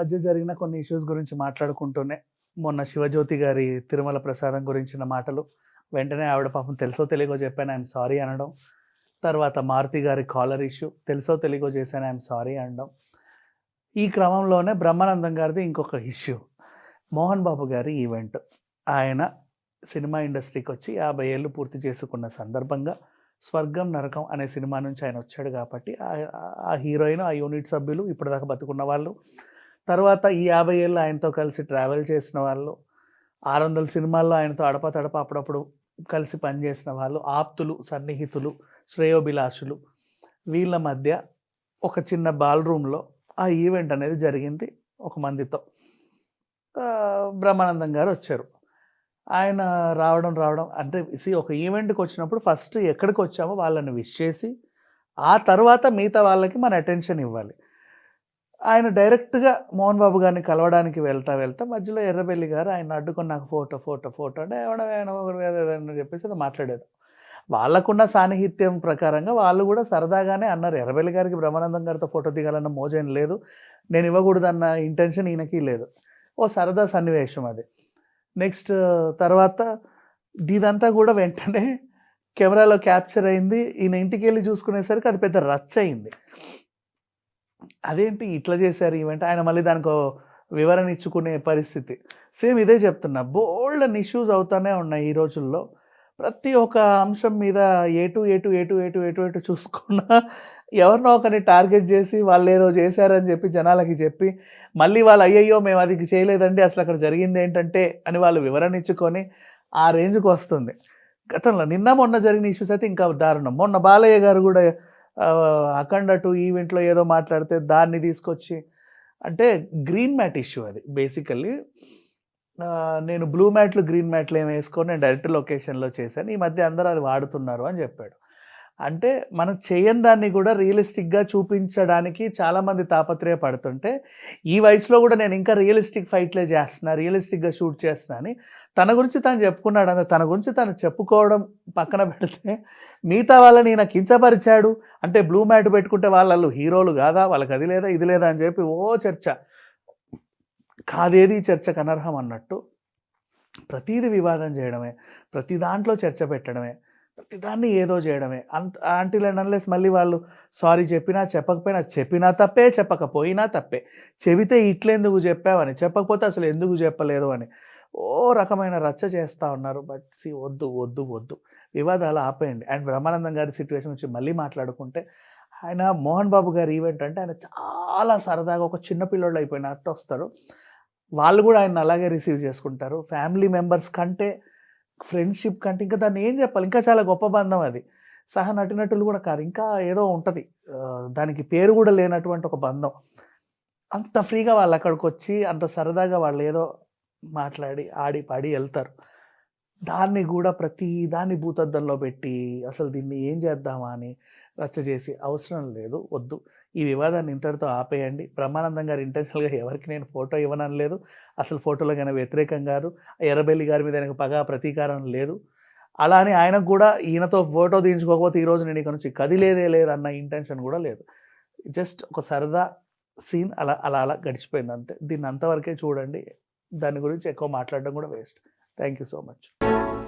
మధ్య జరిగిన కొన్ని ఇష్యూస్ గురించి మాట్లాడుకుంటూనే మొన్న శివజ్యోతి గారి తిరుమల ప్రసాదం గురించిన మాటలు వెంటనే ఆవిడ పాపం తెలుసో తెలియకో చెప్పాను ఐఎమ్ సారీ అనడం. తర్వాత మారుతి గారి కాలర్ ఇష్యూ తెలుసో తెలియకో చేశాను ఐఎమ్ సారీ అనడం. ఈ క్రమంలోనే బ్రహ్మానందం గారిది ఇంకొక ఇష్యూ మోహన్ బాబు గారి ఈవెంట్ ఆయన సినిమా ఇండస్ట్రీకి వచ్చి యాభై ఏళ్ళు పూర్తి చేసుకున్న సందర్భంగా స్వర్గం నరకం అనే సినిమా నుంచి ఆయన వచ్చాడు కాబట్టి ఆ- ఆ హీరోయిన్ ఆ యూనిట్ సభ్యులు ఇప్పటిదాకా బతుకున్న వాళ్ళు తర్వాత ఈ యాభై ఏళ్ళు ఆయనతో కలిసి ట్రావెల్ చేసిన వాళ్ళు ఆరు వందల సినిమాల్లో ఆయనతో అడప తడప అప్పుడప్పుడు కలిసి పనిచేసిన వాళ్ళు ఆప్తులు సన్నిహితులు శ్రేయోభిలాషులు. వీళ్ళ మధ్య ఒక చిన్న బాల్ రూమ్లో ఆ ఈవెంట్ అనేది జరిగింది ఒక మందితో. బ్రహ్మానందం గారు వచ్చారు. ఆయన రావడం రావడం అంటే సి ఒక ఈవెంట్కి వచ్చినప్పుడు ఫస్ట్ ఎక్కడికి వచ్చామో వాళ్ళని విష్ చేసి ఆ తర్వాత మిగతా వాళ్ళకి మన అటెన్షన్ ఇవ్వాలి. ఆయన డైరెక్ట్గా మోహన్ బాబు గారిని కలవడానికి వెళ్తా వెళ్తా మధ్యలో ఎర్రబెల్లి గారు ఆయన అడ్డుకొని నాకు ఫోటో ఫోటో ఫోటో అంటే ఎవడ చెప్పేసి అది మాట్లాడారు. వాళ్ళకున్న సాన్నిహిత్యం ప్రకారంగా వాళ్ళు కూడా సరదాగానే అన్నారు. ఎర్రబెల్లి గారికి బ్రహ్మానందం గారితో ఫోటో దిగాలన్న మోజేం లేదు. నేను ఇవ్వకూడదన్న ఇంటెన్షన్ ఈయనకి లేదు. ఓ సరదా సన్నివేశం అది. నెక్స్ట్ తర్వాత దీదంతా కూడా వెంటనే కెమెరాలో క్యాప్చర్ అయింది. ఈయన ఇంటికి వెళ్ళి చూసుకునేసరికి అది పెద్ద రచ్చ అయింది అదేంటి ఇట్లా చేశారు ఈవెంట్? ఆయన మళ్ళీ దానికి వివరణ ఇచ్చుకునే పరిస్థితి. సేమ్ ఇదే చెప్తున్నా. బోల్డ్ అని ఇష్యూస్ అవుతానే ఉన్నాయి ఈ రోజుల్లో. ప్రతి ఒక్క అంశం మీద ఏటు ఏటు ఏటు ఏటు ఏటు ఏటు చూసుకున్నా ఎవరినో ఒకరిని టార్గెట్ చేసి వాళ్ళు ఏదో చేశారని చెప్పి జనాలకి చెప్పి మళ్ళీ వాళ్ళు అయ్యయ్యో మేము అది చేయలేదండి అసలు అక్కడ జరిగింది ఏంటంటే అని వాళ్ళు వివరణ ఇచ్చుకొని ఆ రేంజ్కి వస్తుంది. గతంలో నిన్న మొన్న జరిగిన ఇష్యూస్ అయితే ఇంకా దారుణం. మొన్న బాలయ్య గారు కూడా అఖండ టూ ఈవెంట్లో ఏదో మాట్లాడితే దాన్ని తీసుకొచ్చి అంటే గ్రీన్ మ్యాట్ ఇష్యూ అది బేసికల్లీ. నేను బ్లూ మ్యాట్లు గ్రీన్ మ్యాట్లు ఏమి వేసుకొని నేను డైరెక్ట్ లొకేషన్లో చేశాను. ఈ మధ్య అందరూ అది వాడుతున్నారు అని చెప్పాడు. అంటే మనం చేయని దాన్ని కూడా రియలిస్టిక్గా చూపించడానికి చాలామంది తాపత్రయపడుతుంటే ఈ వయసులో కూడా నేను ఇంకా రియలిస్టిక్ ఫైట్లే చేస్తున్నా రియలిస్టిక్గా షూట్ చేస్తున్నా అని తన గురించి తను చెప్పుకున్నాడు. అంతే తన గురించి తను చెప్పుకోవడం పక్కన పెడితే మిగతా వాళ్ళని ఈయన కించపరిచాడు. అంటే బ్లూ మ్యాట్ పెట్టుకుంటే వాళ్ళు హీరోలు కాదా? వాళ్ళకి అది లేదా ఇది లేదా అని చెప్పి ఓ చర్చ. కాదేది చర్చకు అనర్హం అన్నట్టు ప్రతీది వివాదం చేయడమే ప్రతి దాంట్లో చర్చ పెట్టడమే. ప్రతిదాన్ని ఏదో చేయడమే. అంత ఆంటీలు అండ్ మళ్ళీ వాళ్ళు సారీ చెప్పినా చెప్పకపోయినా చెప్పినా తప్పే చెప్పకపోయినా తప్పే. చెబితే ఇట్లెందుకు చెప్పావని చెప్పకపోతే అసలు ఎందుకు చెప్పలేదు అని ఓ రకమైన రచ్చ చేస్తూ ఉన్నారు. బట్ సి వద్దు వద్దు వద్దు. వివాదాలు ఆపేయండి. అండ్ బ్రహ్మానందం గారి సిచ్యువేషన్ నుంచి మళ్ళీ మాట్లాడుకుంటే ఆయన మోహన్ బాబు గారి ఈవెంట్ అంటే ఆయన చాలా సరదాగా ఒక చిన్న పిల్లోళ్ళు అయిపోయినట్టు వస్తారు వాళ్ళు కూడా ఆయన అలాగే రిసీవ్ చేసుకుంటారు. ఫ్యామిలీ మెంబర్స్ కంటే ఫ్రెండ్షిప్ కంటే ఇంకా దాన్ని ఏం చెప్పాలి? ఇంకా చాలా గొప్ప బంధం అది. సహ నటినటులు కూడా కాదు ఇంకా ఏదో ఉంటుంది. దానికి పేరు కూడా లేనటువంటి ఒక బంధం. అంత ఫ్రీగా వాళ్ళు అక్కడికి వచ్చి అంత సరదాగా వాళ్ళు ఏదో మాట్లాడి ఆడి పాడి వెళ్తారు. దాన్ని కూడా ప్రతి దాన్ని భూతద్దంలో పెట్టి అసలు దీన్ని ఏం చేద్దామా అని రచ్చ చేసి అవసరం లేదు వద్దు. ఈ వివాదాన్ని ఇంతటితో ఆపేయండి. బ్రహ్మానందం గారు ఇంటెన్షనల్గా ఎవరికి నేను ఫోటో ఇవ్వనని లేదు. అసలు ఫోటోలో కానీ వ్యతిరేకం కాదు. ఎర్రబెల్లి గారి మీద ఆయనకు పగా ప్రతీకారం లేదు. అలా అని ఆయనకు కూడా ఈయనతో ఫోటో తీయించుకోకపోతే ఈరోజు నేను ఇక్కడ నుంచి కదిలేదే లేదన్న ఇంటెన్షన్ కూడా లేదు. జస్ట్ ఒక సరదా సీన్ అలా అలా అలా గడిచిపోయింది అంతే. దీన్ని అంతవరకే చూడండి. దాని గురించి ఎక్కువ మాట్లాడడం కూడా waste Thank you so much.